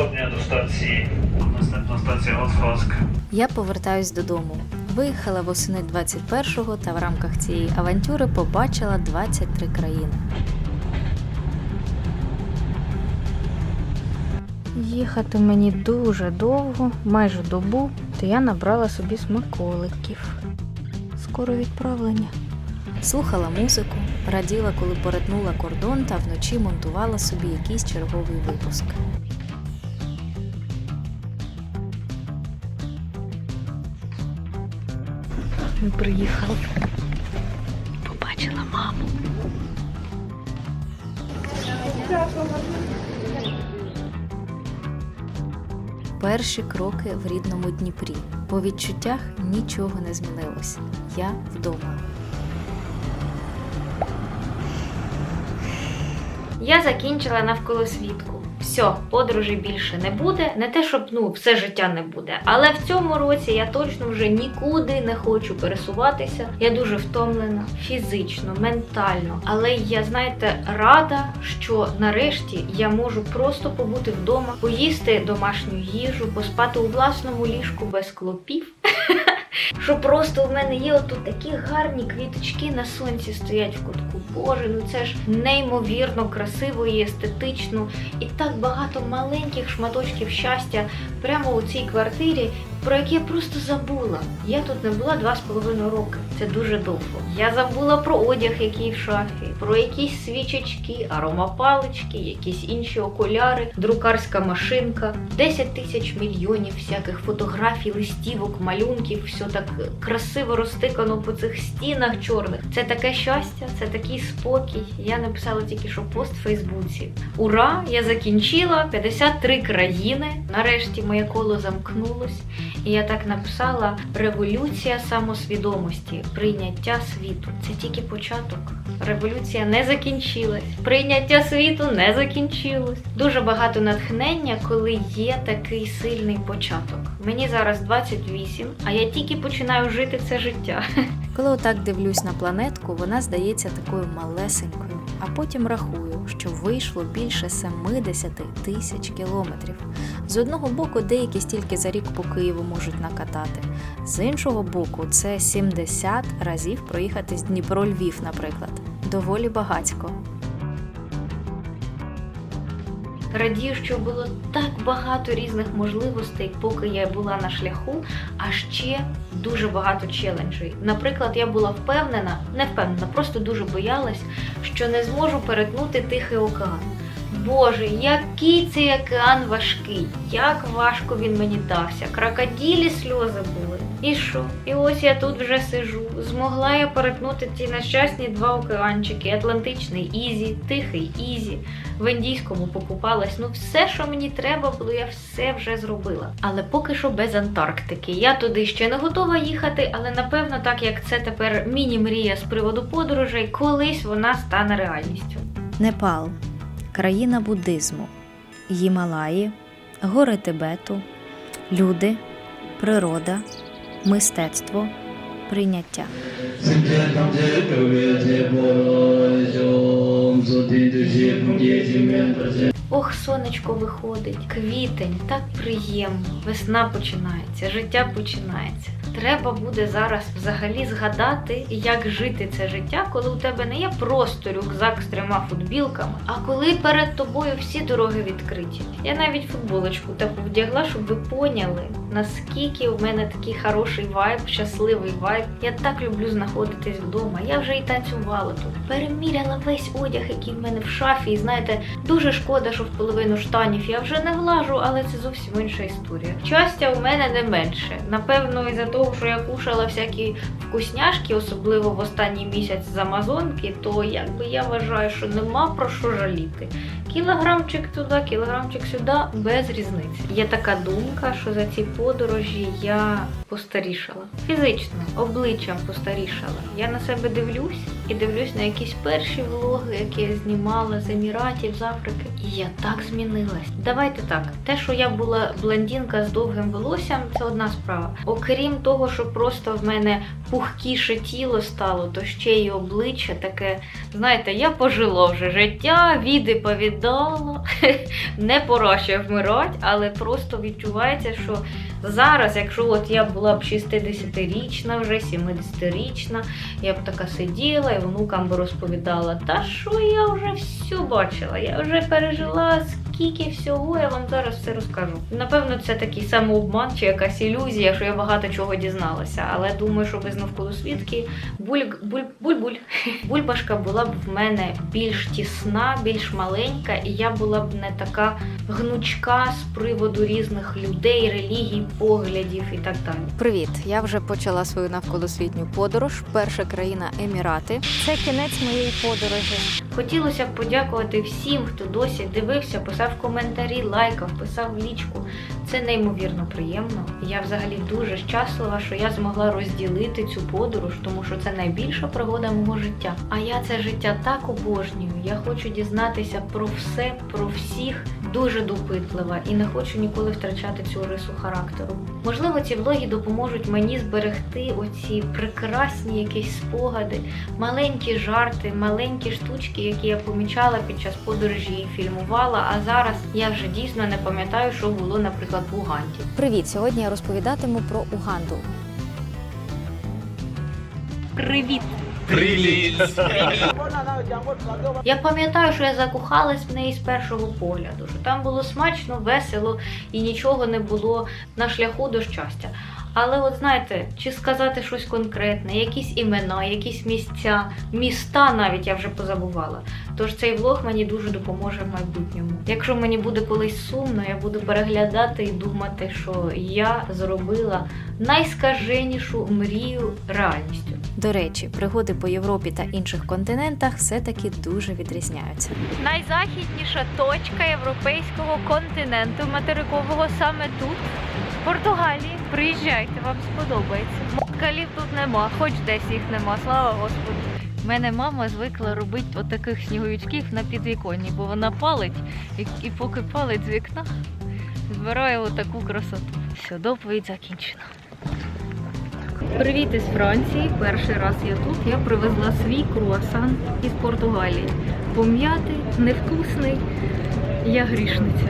wschodnia do stacji, następna stacja Otwosk. Я повертаюсь додому. Виїхала восени 21-го та в рамках цієї авантюри побачила 23 країни. Їхати мені дуже довго, майже добу, то я набрала собі смаколиків. Скоро відправлення. Слухала музику, раділа, коли перетнула кордон та вночі монтувала собі якийсь черговий випуск. Ми приїхали. Побачила маму. Перші кроки в рідному Дніпрі. По відчуттях нічого не змінилось. Я вдома. Я закінчила навколосвітку. Все, подорожей більше не буде. Не те, щоб ну все життя не буде. Але в цьому році я точно вже нікуди не хочу пересуватися. Я дуже втомлена фізично, ментально. Але я знаєте рада, що нарешті я можу просто побути вдома, поїсти домашню їжу, поспати у власному ліжку без клопів. Що просто в мене є отут такі гарні квіточки на сонці стоять в кутку. Боже, ну це ж неймовірно красиво і естетично, і так багато маленьких шматочків щастя прямо у цій квартирі, про які я просто забула. Я тут не була два з половиною роки. Це дуже довго. Я забула про одяг, який в шафі, про якісь свічечки, аромапалички, якісь інші окуляри, друкарська машинка, 10 тисяч мільйонів всяких фотографій, листівок, малюнків, все так красиво розтикано по цих стінах чорних. Це таке щастя, це такий спокій. Я написала тільки що пост в Фейсбуці. Ура! Я закінчила 53 країни. Нарешті моє коло замкнулось. І я так написала: революція самосвідомості, прийняття світу. Це тільки початок. Революція не закінчилась. Прийняття світу не закінчилось. Дуже багато натхнення, коли є такий сильний початок. Мені зараз 28, а я тільки починаю жити це життя. Коли отак дивлюсь на планетку, вона здається такою малесенькою, а потім рахую, що вийшло більше 70 тисяч кілометрів. З одного боку, деякі стільки за рік по Києву можуть накатати, з іншого боку, це 70 разів проїхати з Дніпро-Львів, наприклад. Доволі багатько. Радію, що було так багато різних можливостей, поки я була на шляху, а ще дуже багато челенджей. Наприклад, я була впевнена, не впевнена, просто дуже боялась, що не зможу перетнути Тихий океан. Боже, який цей океан важкий, як важко він мені дався. Крокоділі сльози були. І що? І ось я тут вже сижу. Змогла я перетнути ці нещасні два океанчики: Атлантичний Ізі, Тихий Ізі. В індійському покупалась. Ну, все, що мені треба було, я все вже зробила. Але поки що без Антарктики. Я туди ще не готова їхати, але напевно, так як це тепер міні-мрія з приводу подорожей, колись вона стане реальністю. Непал країна буддизму, Гімалаї, гори Тибету, люди, природа, мистецтво, прийняття. Ох, сонечко виходить, квітень, так приємно. Весна починається, життя починається. Треба буде зараз взагалі згадати, як жити це життя, коли у тебе не є просто рюкзак з трьома футбілками, а коли перед тобою всі дороги відкриті. Я навіть футболочку таку вдягла, щоб ви поняли, наскільки у мене такий хороший вайб, щасливий вайб. Я так люблю знаходитись вдома. Я вже і танцювала тут. Переміряла весь одяг, який в мене в шафі. І знаєте, дуже шкода, що в половину штанів я вже не влажу, але це зовсім інша історія. Щастя у мене не менше. Напевно, із-за того, що я кушала всякі вкусняшки, особливо в останній місяць з Амазонки, то якби я вважаю, що нема про що жаліти. Кілограмчик туди, кілограмчик сюди, без різниці. Є така думка, що за ці подорожі я постарішала. Фізично, обличчям постарішала. Я на себе дивлюсь і дивлюсь на якісь перші влоги, які я знімала з Еміратів, з Африки. І я так змінилась. Давайте так. Те, що я була блондинка з довгим волоссям, це одна справа. Окрім того, що просто в мене пухкіше тіло стало, то ще й обличчя таке. Знаєте, я пожила вже життя, віди повідала. Не пора ще вмирати, але просто відчувається, що зараз, якщо от я була б 60-річна, вже 70-річна, я б така сиділа і внукам би розповідала, та що я вже все бачила, я вже пережила скільки всього, я вам зараз все розкажу. Напевно, це такий самообман чи якась ілюзія, що я багато чого дізналася. Але думаю, що без навколосвідки буль, буль, буль-буль. Бульбашка була б в мене більш тісна, більш маленька, і я була б не така гнучка з приводу різних людей, релігій, поглядів і так далі. Привіт! Я вже почала свою навколосвітню подорож. Перша країна Емірати. Це кінець моєї подорожі. Хотілося б подякувати всім, хто досі дивився, писав коментарі, лайкав, писав лічку. Це неймовірно приємно. Я взагалі дуже щаслива, що я змогла розділити цю подорож, тому що це найбільша пригода мого життя. А я це життя так обожнюю. Я хочу дізнатися про все, про всіх. Дуже допитлива і не хочу ніколи втрачати цю рису характеру. Можливо, ці влоги допоможуть мені зберегти оці прекрасні якісь спогади, маленькі жарти, маленькі штучки, які я помічала під час подорожі і фільмувала. А зараз я вже дійсно не пам'ятаю, що було, наприклад, в Уганді. Привіт! Сьогодні я розповідатиму про Уганду. Привіт! Привіт! Я пам'ятаю, що я закохалась в неї з першого погляду, що там було смачно, весело і нічого не було на шляху до щастя. Але от знаєте, чи сказати щось конкретне, якісь імена, якісь місця, міста навіть я вже позабувала. Тож цей влог мені дуже допоможе в майбутньому. Якщо мені буде колись сумно, я буду переглядати і думати, що я зробила найскаженішу мрію реальністю. До речі, пригоди по Європі та інших континентах все-таки дуже відрізняються. Найзахідніша точка європейського континенту материкового саме тут, Португалії. Приїжджайте, вам сподобається. Москалів тут нема, хоч десь їх нема, слава Господу. Мене мама звикла робити отаких сніговичків на підвіконні, бо вона палить і, і поки палить з вікна, збирає отаку красоту. Все, доповідь закінчена. Привіт із Франції. Перший раз я тут. Я привезла свій круасан із Португалії. Пом'ятий, невкусний. Я грішниця.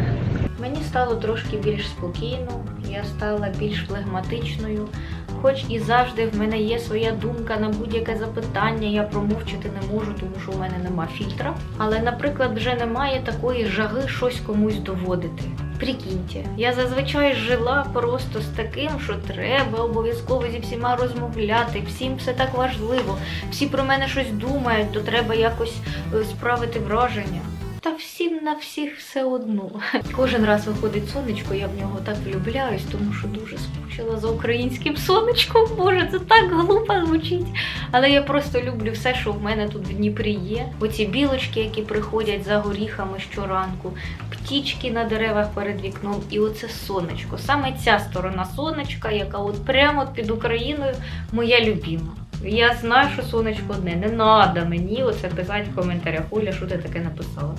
Мені стало трошки більш спокійно, я стала більш флегматичною. Хоч і завжди в мене є своя думка на будь-яке запитання, я промовчати не можу, тому що в мене нема фільтра. Але, наприклад, вже немає такої жаги щось комусь доводити. Прикиньте, я зазвичай жила просто з таким, що треба обов'язково зі всіма розмовляти, всім все так важливо, всі про мене щось думають, то треба якось е, справити враження. Та всім на всіх все одно. Кожен раз виходить сонечко, я в нього так влюбляюсь, тому що дуже скучила за українським сонечком. Боже, це так глупо звучить. Але я просто люблю все, що в мене тут в Дніпрі є. Оці білочки, які приходять за горіхами щоранку, птічки на деревах перед вікном, і оце сонечко. Саме ця сторона сонечка, яка от прямо під Україною, моя любима. Я знаю, що сонечко одне. Не треба мені оце писати в коментарях. Оля, що ти таке написала?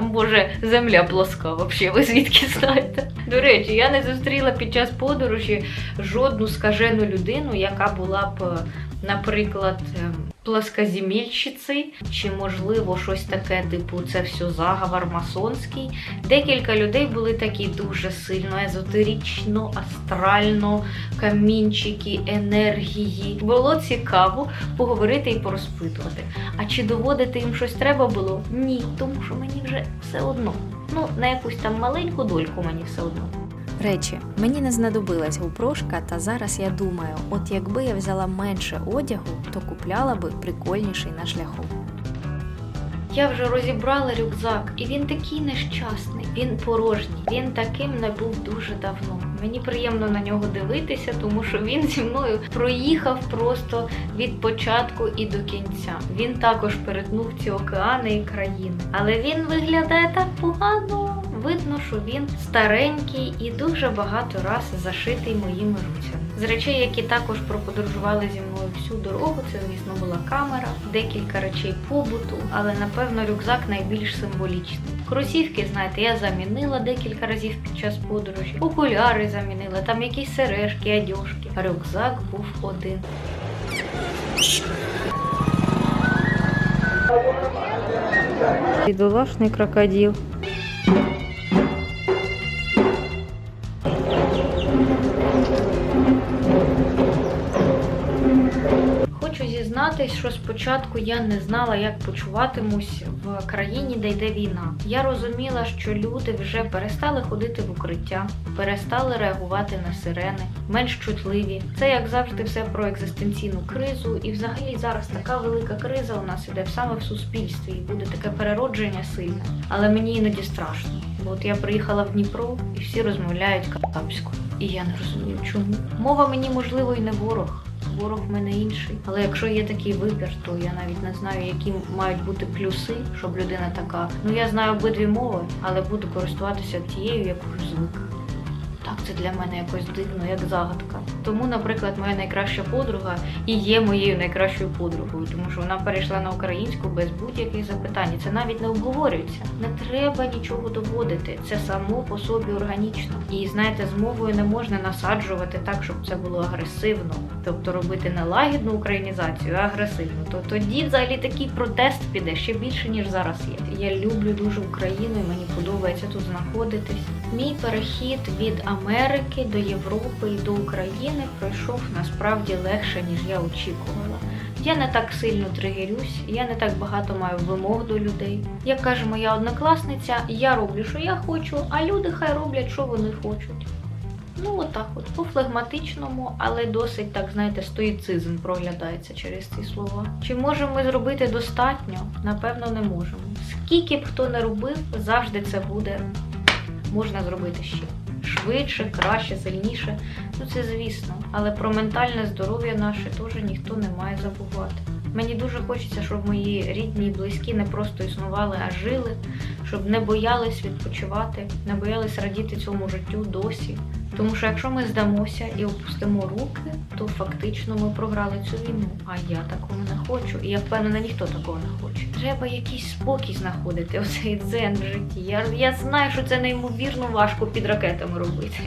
Боже, земля плоска, взагалі, ви звідки знаєте? До речі, я не зустріла під час подорожі жодну скажену людину, яка була б, е, наприклад, ем, чи можливо щось таке, типу, це все заговор масонський. Декілька людей були такі дуже сильно езотерично, астрально, камінчики, енергії. Було цікаво поговорити і порозпитувати. А чи доводити їм щось треба було? Ні, тому що мені вже все одно. Ну, на якусь там маленьку дольку мені все одно. Речі, мені не знадобилась гупрошка, та зараз я думаю, от якби я взяла менше одягу, то купляла би прикольніший на шляху. Я вже розібрала рюкзак, і він такий нещасний, він порожній. Він таким не був дуже давно. Мені приємно на нього дивитися, тому що він зі мною проїхав просто від початку і до кінця. Він також перетнув ці океани і країни. Але він виглядає так погано. Видно, що він старенький і дуже багато раз зашитий моїми руцями. З речей, які також проподорожували зі мною всю дорогу, це, звісно, була камера, декілька речей побуту, але напевно рюкзак найбільш символічний. Кросівки, знаєте, я замінила декілька разів під час подорожі, окуляри замінила, там якісь сережки, одяжки. Рюкзак був один. Бідолашний крокодил. Зізнатись, що спочатку я не знала, як почуватимусь в країні, де йде війна. Я розуміла, що люди вже перестали ходити в укриття, перестали реагувати на сирени, менш чутливі. Це як завжди все про екзистенційну кризу. І взагалі зараз така велика криза у нас іде саме в суспільстві, і буде таке переродження сильне. Але мені іноді страшно. Бо от я приїхала в Дніпро і всі розмовляють катапською. І я не розумію, чому. Мова мені можливо і не ворог. Ворог в мене інший. Але якщо є такий вибір, то я навіть не знаю, які мають бути плюси, щоб людина така. Ну я знаю обидві мови, але буду користуватися тією, яку звик. Це для мене якось дивно, як загадка. Тому, наприклад, моя найкраща подруга і є моєю найкращою подругою, тому що вона перейшла на українську без будь-яких запитань. Це навіть не обговорюється. Не треба нічого доводити. Це само по собі органічно. І знаєте, з мовою не можна насаджувати так, щоб це було агресивно, тобто робити не лагідну українізацію, а агресивну. То тоді взагалі такий протест піде ще більше ніж зараз є. Я люблю дуже Україну і мені подобається тут знаходитись. Мій перехід від Америки до Європи і до України пройшов насправді легше, ніж я очікувала. Я не так сильно тригерюсь, я не так багато маю вимог до людей. Як каже моя однокласниця, я роблю, що я хочу, а люди хай роблять, що вони хочуть. Ну, отак от, по-флегматичному, але досить, так знаєте, стоїцизм проглядається через ці слова. Чи можемо ми зробити достатньо? Напевно, не можемо. Скільки б хто не робив, завжди це буде можна зробити ще. Швидше, краще, сильніше. Ну це звісно. Але про ментальне здоров'я наше теж ніхто не має забувати. Мені дуже хочеться, щоб мої рідні і близькі не просто існували, а жили, щоб не боялись відпочивати, не боялись радіти цьому життю досі. Тому що якщо ми здамося і опустимо руки, то фактично ми програли цю війну. А я такого не хочу. І я впевнена, ніхто такого не хоче. Треба якийсь спокій знаходити, оцей дзен в житті. Я, я знаю, що це неймовірно важко під ракетами робити.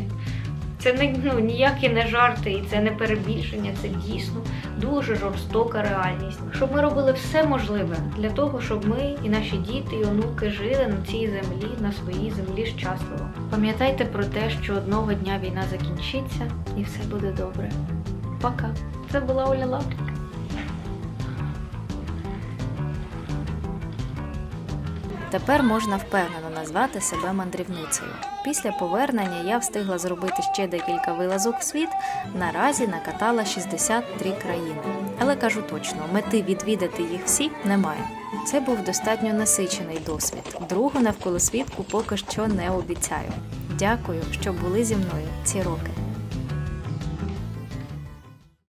Це не ну, ніякі не жарти, і це не перебільшення, це дійсно дуже жорстока реальність. Щоб ми робили все можливе для того, щоб ми і наші діти, і онуки жили на цій землі, на своїй землі щасливо. Пам'ятайте про те, що одного дня війна закінчиться і все буде добре. Пока. Це була Оля Лаврик. Тепер можна впевнено назвати себе мандрівницею. Після повернення я встигла зробити ще декілька вилазок в світ. Наразі накатала 63 країни. Але кажу точно, мети відвідати їх всі немає. Це був достатньо насичений досвід. Другу навколосвітку поки що не обіцяю. Дякую, що були зі мною ці роки.